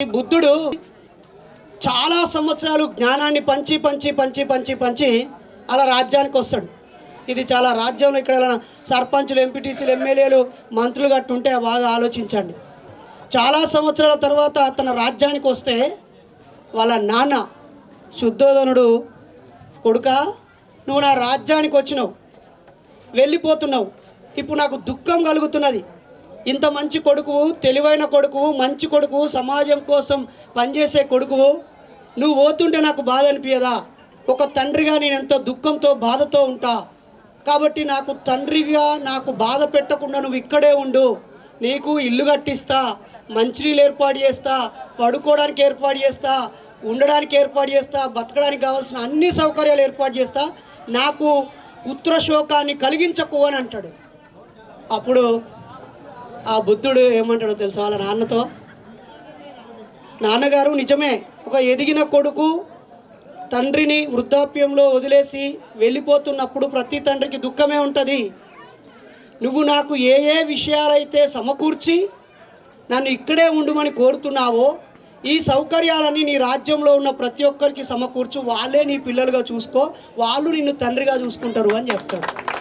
బుద్ధుడు చాలా సంవత్సరాలు జ్ఞానాన్ని పంచి పంచి పంచి పంచి పంచి అలా రాజ్యానికి వస్తాడు. ఇది చాలా రాజ్యంలో ఇక్కడ సర్పంచులు ఎంపీటీసీలు ఎమ్మెల్యేలు మంత్రులు గట్టు ఉంటే బాగా ఆలోచించండి. చాలా సంవత్సరాల తర్వాత తన రాజ్యానికి వస్తే వాళ్ళ నాన్న శుద్ధోదనుడు కొడుక నువ్వు నా రాజ్యానికి వచ్చినావు వెళ్ళిపోతున్నావు. ఇప్పుడు నాకు దుఃఖం కలుగుతున్నది. ఇంత మంచి కొడుకువు తెలివైన కొడుకువు మంచి కొడుకు సమాజం కోసం పనిచేసే కొడుకువు. నువ్వు పోతుంటే నాకు బాధ అనిపించదా ఒక తండ్రిగా నేను ఎంతో దుఃఖంతో బాధతో ఉంటా? కాబట్టి నాకు తండ్రిగా నాకు బాధ పెట్టకుండా నువ్వు ఇక్కడే ఉండు. నీకు ఇల్లు కట్టిస్తా మంచినీళ్ళు ఏర్పాటు చేస్తా పడుకోవడానికి ఏర్పాటు చేస్తా ఉండడానికి ఏర్పాటు చేస్తా బతకడానికి కావాల్సిన అన్ని సౌకర్యాలు ఏర్పాటు చేస్తా. నాకు పుత్రశోకాన్ని కలిగించకు అని అంటాడు. అప్పుడు ఆ బుద్ధుడు ఏమంటాడో తెలుసా వాళ్ళ నాన్నతో? నాన్నగారు నిజమే ఒక ఎదిగిన కొడుకు తండ్రిని వృద్ధాప్యంలో వదిలేసి వెళ్ళిపోతున్నప్పుడు ప్రతి తండ్రికి దుఃఖమే ఉంటుంది. నువ్వు నాకు ఏ ఏ విషయాలైతే సమకూర్చి నన్ను ఇక్కడే ఉండుమని కోరుతున్నావో ఈ సౌకర్యాలన్నీ నీ రాజ్యంలో ఉన్న ప్రతి ఒక్కరికి సమకూర్చు. వాళ్ళే నీ పిల్లలుగా చూసుకో. వాళ్ళు నిన్ను తండ్రిగా చూసుకుంటారు అని చెప్తాడు.